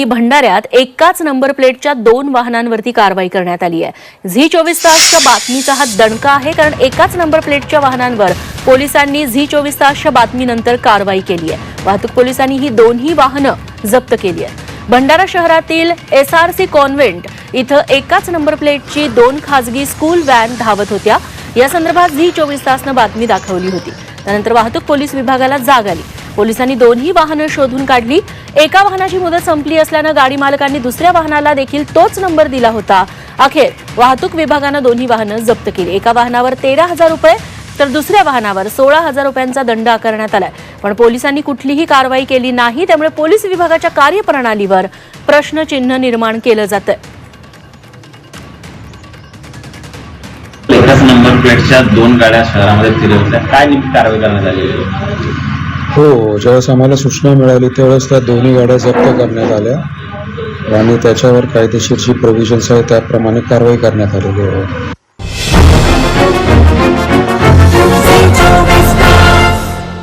ही भंडाऱ्यात एकाच नंबर प्लेटच्या दोन वाहनांवरती कारवाई करण्यात आली आहे. झी चोवीस तासच्या बातमीचा हा दणका आहे कारण एकाच नंबर प्लेटच्या वाहनांवर पोलिसांनी झी चोवीस तासच्या बातमीनंतर कारवाई केली आहे. वाहतूक पोलिसांनी ही दोन्ही वाहनं जप्त केली आहेत. भंडारा शहरातील एस आर सी कॉन्व्हेंट इथं एकाच नंबर प्लेटची दोन खासगी स्कूल व्हॅन धावत होत्या. या संदर्भात झी चोवीस तासनं बातमी दाखवली होती. त्यानंतर वाहतूक पोलीस विभागाला जाग आली. पोलिसांनी दोन्ही वाहनं शोधून काढली. एका वाहनाची मुदत संपली असल्यानं गाडी मालकांनी दुसऱ्या वाहनाला देखील तोच नंबर दिला होता. अखेर वाहतूक विभागानं दोन्ही वाहनं जप्त केली. एका वाहनावर तेरा हजार रुपये तर दुसऱ्या वाहनावर सोळा हजार रुपयांचा दंड आकारण्यात आलाय. पण पोलिसांनी कुठलीही कारवाई केली नाही त्यामुळे पोलीस विभागाच्या कार्यप्रणालीवर प्रश्नचिन्ह निर्माण केलं जातं एकाच नंबर प्लेटच्या दोन गाड्या शहरामध्ये फिरवल्या काय नेमकी कारवाई करण्यात आली? हो ज्यावेळेस आम्हाला सूचना मिळाली त्यावेळेस त्या दोन्ही गाड्या जप्त करण्यात आल्या. आणि त्याच्यावर कायदेशीर जी प्रोव्हिजन्स आहे त्याप्रमाणे कारवाई करण्यात आलेली आहे.